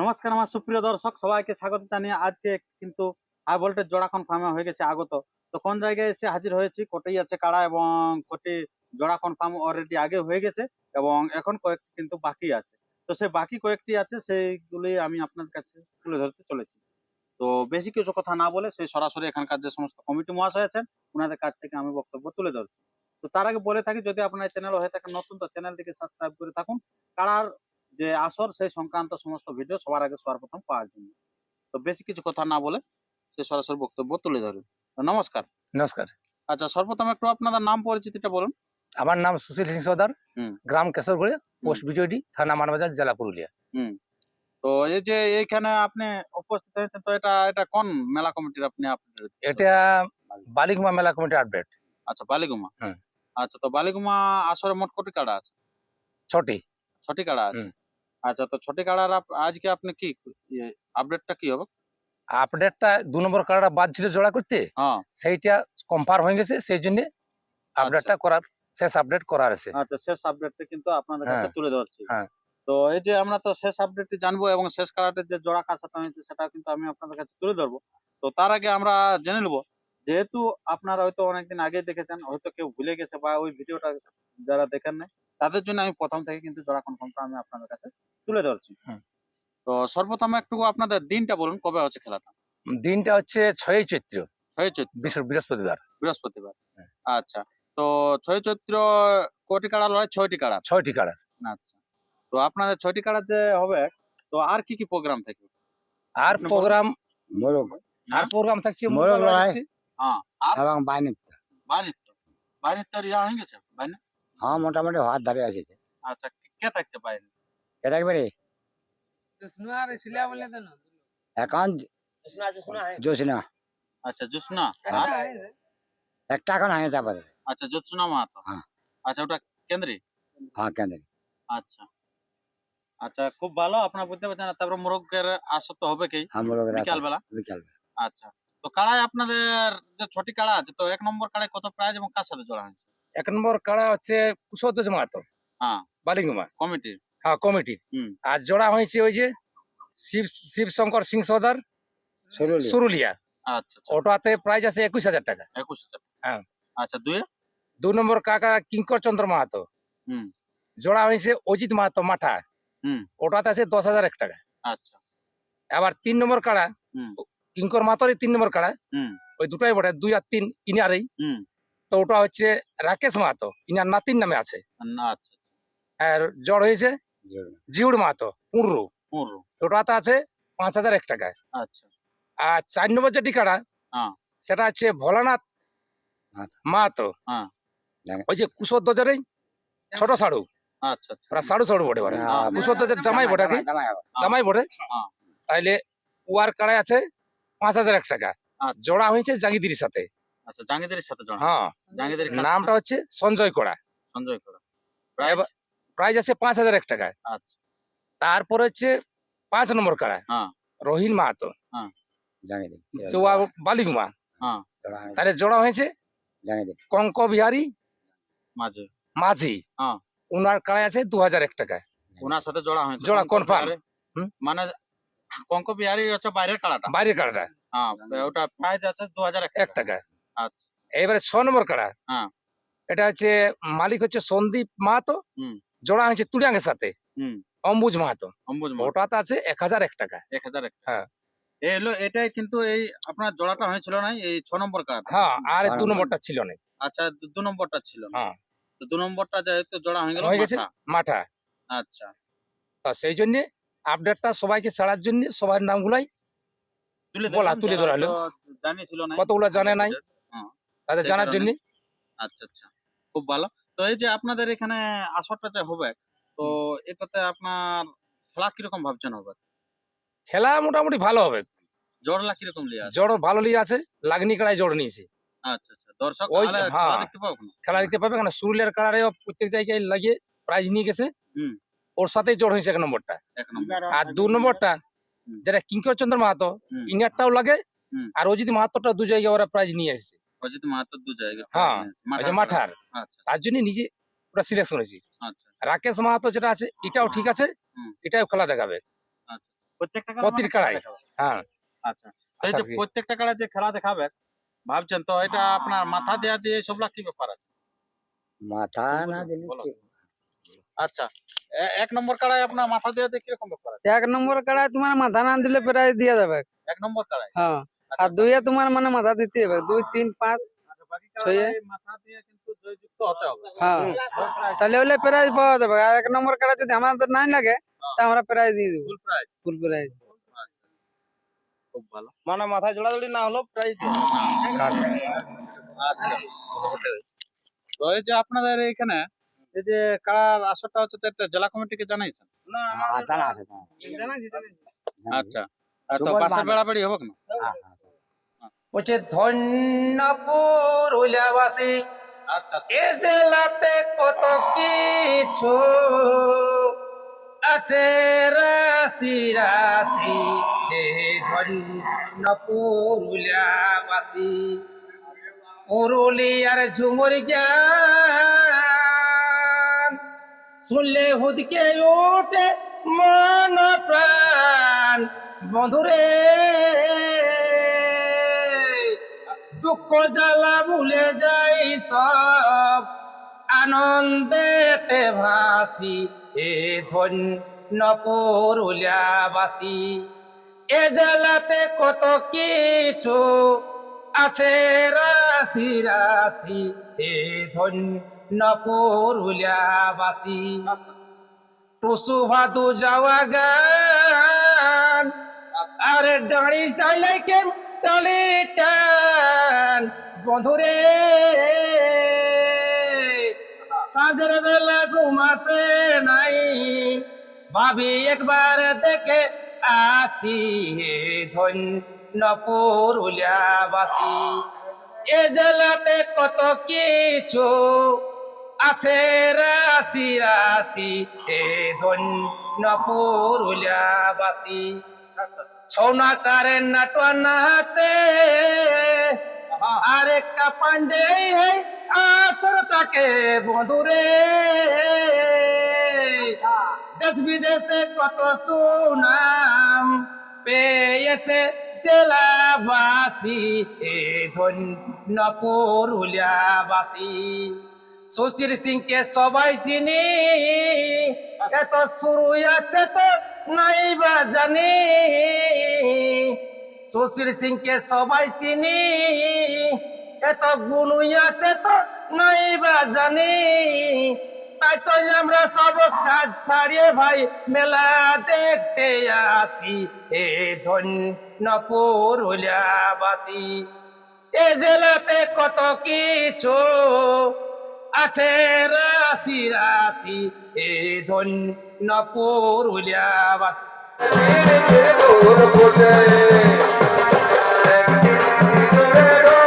নমস্কার, আমার সুপ্রিয় দর্শক, সবাইকে স্বাগত জানিয়ে আজকে কিন্তু হাই ভোল্টেজ জোড়াখন ফার্মে হয়ে গেছে আগত। তো কোন জায়গায় এসে হাজির হয়েছি? কোটি আছে কাড়া এবং কোটি জোড়া কনফার্ম অলরেডি আগে হয়ে গেছে এবং এখন কয়েকটি কিন্তু বাকি আছে। তো সে বাকি কয়েকটি আছে সেইগুলি আমি আপনার কাছে তুলে ধরতে চলেছি। তো বেশি কিছু কথা না বলে সেই সরাসরি এখানকার যে সমস্ত কমিটি মহাশয় আছেন ওনাদের কাছ থেকে আমি বক্তব্য তুলে ধরছি। তো তার আগে বলে থাকি, যদি আপনার চ্যানেল হয়ে থাকে নতুন, তো চ্যানেলটিকে সাবস্ক্রাইব করে থাকুন। কাড়ার যে আসর সেই সংক্রান্ত সমস্ত ভিডিও সবার আগে সবার প্রথম পাওয়ার জন্য। তো বেশি কিছু কথা না বলে সে সরাসরি বক্তব্য তুলে ধরুন। নমস্কার। নমস্কার। আচ্ছা সর্বপ্রথম একটু আপনাদের নাম পরিচিতিটা বলুন। আমার নাম সুশীল সিং সর্দার গ্রাম কেশরগুড়ি পোস্ট বিজয়ডি থানা মানবাজার জেলা পুরুলিয়া। তো এই যে এইখানে আপনি উপস্থিত হয়েছেন তো এটা এটা কোন মেলা কমিটির আপনি এটা বালিগুমা মেলা কমিটির আপডেট আচ্ছা বালিগুমা। আচ্ছা তো বালিগুমা আসরে মোট কোটি কাড়া আছে? ছটি। ছটি কাড়া আছে। আচ্ছা তো ছটি কাড়ার আপ- আজকে আপনি কি আপডেটটা কি হবে? আপডেটটা দু নম্বর কার্ডটা বাদ ছিল জোড়া করতে হ্যাঁ। সেইটা কনফার্ম হয়ে গেছে সেই জন্য আপডেটটা করার শেষ আপডেট করার আছে। আচ্ছা শেষ আপডেটটা কিন্তু আপনাদের কাছে হ্যাঁ, তুলে ধরছি। হ্যাঁ। তো এই যে আমরা তো শেষ আপডেটটি জানব এবং শেষ কারাটের যে জোড়া কাছাটা হয়েছে সেটা কিন্তু আমি আপনাদের কাছে তুলে ধরবো। তো তার আগে আমরা জেনে নেব যেহেতু আপনারা হয়তো অনেকদিন আগে দেখেছেন হয়তো কেউ ভুলে গেছে বা ওই ভিডিওটা যারা দেখেন নাই তাদের জন্য আমি প্রথম থেকে কিন্তু জোড়া কনফার্মটা আমি আপনাদের কাছে তুলে ধরছি। তো সর্বপ্রথম একটু আপনাদের দিনটা বলুন কবে হচ্ছে খেলাটা? দিনটা হচ্ছে ছয়ই চৈত্র ছয় চৈত্র। বৃহস্পতিবার। বৃহস্পতিবার। হ্যাঁ। আচ্ছা তো ছয় চৈত্র কোটি কাড়া লড়াই ছয়টি কাড়া ছয়টি কার্ডার আচ্ছা তো আপনাদের ছয়টি কাড়া যে হবে তো আর কি কি প্রোগ্রাম থাকবে? আর প্রোগ্রাম আর প্রোগ্রাম থাকছে মোরগ মোরগ লড়াই। এবং বাইরের বাইরের তো ইয়া হয়ে গেছে হ্যাঁ মোটামুটি হাত ধরে আছে আচ্ছা কে থাকছে বাইরে এটা একবারে এখন জোসনা আচ্ছা জোসনা একটা এখন হয়ে যাবে আচ্ছা জোসনা মাহাতো হ্যাঁ। আচ্ছা ওটা কেন্দ্রে হ্যাঁ কেন আচ্ছা আচ্ছা খুব ভালো আপনার বুঝতে পারছেন তারপরে মোরগের আসর তো হবে কি হ্যাঁ মোরগের বিকাল বেলা বিকাল আচ্ছা তো কাড়ায় আপনাদের যে ছটি কাড়া আছে তো এক নম্বর কাড়ায় কত প্রাইজ এবং কার সাথে জোড়া হয়েছে? এক নম্বর কাড়া হচ্ছে কুশোদ্দোজ মাহাতো। হ্যাঁ। বালিগুমা কমিটির হ্যাঁ কমিটির আর জোড়া হয়েছে ওই যে শিব শিব শঙ্কর সিং সর্দার সুরুলিয়া। আচ্ছা আচ্ছা। ওটাতে প্রাইস আছে একুশ হাজার টাকা। একুশ হাজার হ্যাঁ। আচ্ছা দুই দু নম্বর কাকা কিঙ্কর চন্দ্র মাহাতো। হুম। জোড়া হয়েছে অজিত মাহাতো মাঠা। হুম। ওটাতে আছে দশ হাজার এক টাকা। আচ্ছা। আবার তিন নম্বর কাড়া হুম। কিঙ্কর মাহাতোর তিন নম্বর কাড়া ওই দুটাই বটে দুই আর তিন ইনারেই হুম। তো ওটা হচ্ছে রাকেশ মাহাতো ইনার নাতিন নামে আছে। আচ্ছা আর জড় হয়েছে? জিউড় মাহাতো পুরু ওটাতে আছে পাঁচ হাজার এক টাকা আচ্ছা। আর চার নম্বর যেটি কাড়া হ্যাঁ। সেটা হচ্ছে ভোলানাথ মাহাতো। হ্যাঁ। ওই যে কুশোর দোজারেই ছোট সাড়ু। আচ্ছা আচ্ছা। সাড়ু সাড়ু বটে হ্যাঁ, কুশোর দোজার জামাই বটে জামাই জামাই বটে। হ্যাঁ। তাইলে উয়ার কাড়ায় আছে পাঁচ হাজার এক টাকা। আচ্ছা। জোড়া হয়েছে জাগিদির সাথে। আচ্ছা জাঙ্গিদের সাথে জড়া। হ্যাঁ। জাঙ্গিদের নামটা হচ্ছে সঞ্জয় কড়া সঞ্জয় করা। এবার- প্রাইস আছে পাঁচ হাজার এক টাকা আচ্ছা। তারপর হচ্ছে পাঁচ নম্বর কাড়া হ্যাঁ। রহিন মাহাতো। তো বালিগুমা। হ্যাঁ। তাহলে জোড়া হয়েছে কঙ্ক বিহারি মাঝে। মাঝি। হ্যাঁ। উনার কাড়ায় আছে দু হাজার এক টাকা ওনার সাথে জোড়া হয়েছে। জোড়া confirm। মানে কঙ্ক বিহারি হচ্ছে বাইরের কাড়াটা বাইরের কাড়াটা হ্যাঁ ওটা প্রাইস আছে দু হাজার এক টাকা। আচ্ছা এবারে ছ নম্বর কাড়া হ্যাঁ। এটা হচ্ছে মালিক হচ্ছে সন্দীপ মাহাতো। জোড়া হয়েছে তুলিয়াঙ্গের সাথে। অম্বুজ মাহাতো। অম্বুজ ওটাতে আছে এক হাজার এক টাকা। এক হাজার এক হ্যাঁ। এই হলো এটাই কিন্তু এই আপনার জোড়াটা হয়েছিল না এই ছ নম্বর কার্ড হ্যাঁ আর দু নম্বরটা ছিল না। আচ্ছা দু- নম্বরটা ছিল। না হ্যাঁ। তো দু নম্বরটা যেহেতু জোড়া হয়ে গেল হয়ে গেছে। মাথা। মাঠা। আচ্ছা। তো সেই জন্য আপডেটটা সবাইকে ছাড়ার জন্য সবার নামগুলাই বলা, তুলে ধরা হলো। কতগুলো জানে নাই? তাদের জানার জন্য। আচ্ছা আচ্ছা খুব ভালো। তো এই যে আপনাদের এখানে আসরটা যে হবে তো এটাতে আপনার খেলা কীরকম ভাবছেন হবে? খেলা মোটামুটি ভালো হবে। জোড়লা কীরকম লিয়ে আছে? জড় ভালো লিয়ে আছে লাগনি কাড়ায় জড় নিয়েছে। আচ্ছা আচ্ছা দর্শক হ্যাঁ। খেলা দেখতে পাবো খেলা দিতে পারবে কেন সুরুলিয়ার কাড়ারে প্রত্যেক জায়গায় লাগিয়ে প্রাইজ নিয়ে গেছে। হুম। ওর সাথেই জড় হয়েছে এক নম্বরটা। আর দু নম্বরটা যেটা কিঙ্কর চন্দ্র মাহাতো। ইনারটাও লাগে আর অজিত মাহাতোটা দু জায়গায় ওরা প্রাইজ নিয়ে এসেছে অজিত দু হ্যাঁ, মাঠার। আচ্ছা। তার জন্য নিজে ওরা সিলেক্ট করেছি। আচ্ছা। রাকেশ মাহাতো যেটা আছে এটাও ঠিক আছে এটাও খেলা দেখাবে। আচ্ছা। মানে কাড়াই। হ্যাঁ। আচ্ছা। এই যে প্রত্যেকটা কাড়া যে খেলা দেখাবে ভাবছেন তো এটা আপনার মাথা দেওয়া দিয়ে সবলা কি ব্যাপার আছে? মাথা না দিলে আচ্ছা। এক নম্বর কাড়ায় আপনার মাথা দেওয়া দিয়ে কীরকম ব্যাপার আছে এক নম্বর কাড়ায় তোমার মাথা না দিলে প্রায় দিয়ে যাবে। এক নম্বর কাড়ায়? হ্যাঁ। আচ্ছা, আর দুইয়ে তোমার মানে মাথা দিতে হবে। দুই তিন পাঁচ আচ্ছা, ছয়ে? দিয়ে হবে। হ্যাঁ। তাহলে হলে প্রাইজ পাওয়া যাবে। আর এক নম্বর কাড়া যদি আমাদের নাই লাগে তা আমরা প্রাইজ দিয়ে দেবো। Full prize. Full prize. খুব ভালো। মানে মাথা জোড়াজোড়ি না হলেও প্রাইজ আচ্ছা। তো এই যে আপনাদের এখানে এই যে কার আসরটা হচ্ছে তো একটা জেলা কমিটিকে জানাইছেন? না হ্যাঁ, জানা আছে জানা আছে। জানা আছে। আচ্ছা। তো বাসের বেড়াবেড়ি হবে না? হ্যাঁ, হ্যাঁ। বলছে ধন্যপুর আচ্ছা এ জেলাতে কত কিছু আছে? রাশি রাশি হে ধন্যপুর পুরুলিয়ার ঝুমুর জ্ঞান শুনলে হুদকে ওঠে মন প্রাণ। বন্ধুরে, দুঃখ জ্বালা ভুলে যাই সব। আনন্দেতে ভাসি, এ ধন্য পুরুলিয়াবাসী এ জেলাতে কত কিছু আছে রাশি রাশি, এ ধন্য পুরুলিয়াবাসী। টুসু ভাদু যাওয়া গান। আরে ডাঁড়ি সাইলাই কেম টালি টান। বন্ধুরে সাঁঝের বেলা ঘুমাসে নাই। ভাবি একবার দেখে আসি হে ধন্য পুরুলিয়াবাসী। এ জেলাতে কত কিছু আছে রাশি রাশি হে ধন্য পুরুলিয়াবাসী। নাচারে নাটুয়া নাচে আরেকটা পান্ডে হে আসরটাকে বন্ধুরে। দেশ বিদেশে কত সুনাম পেয়েছে জেলাবাসী, এ ধন্য পুরুলিয়াবাসী। সুশীল সিংকে সবাই চিনি। এত শুরু আছে তো নাই বা জানি। সুশীল সিংকে সবাই চিনি। এত গুণ আছে তো নাই বা জানি। তাই তো আমরা সব কাজ ছাড়িয়ে ভাই মেলা দেখতে আসি। এ ধন্য পুরুলিয়াবাসী এ জেলাতে কত কিছু আছে রাশি রাশি এ ধন্য পুরুলিয়াবাসী আমি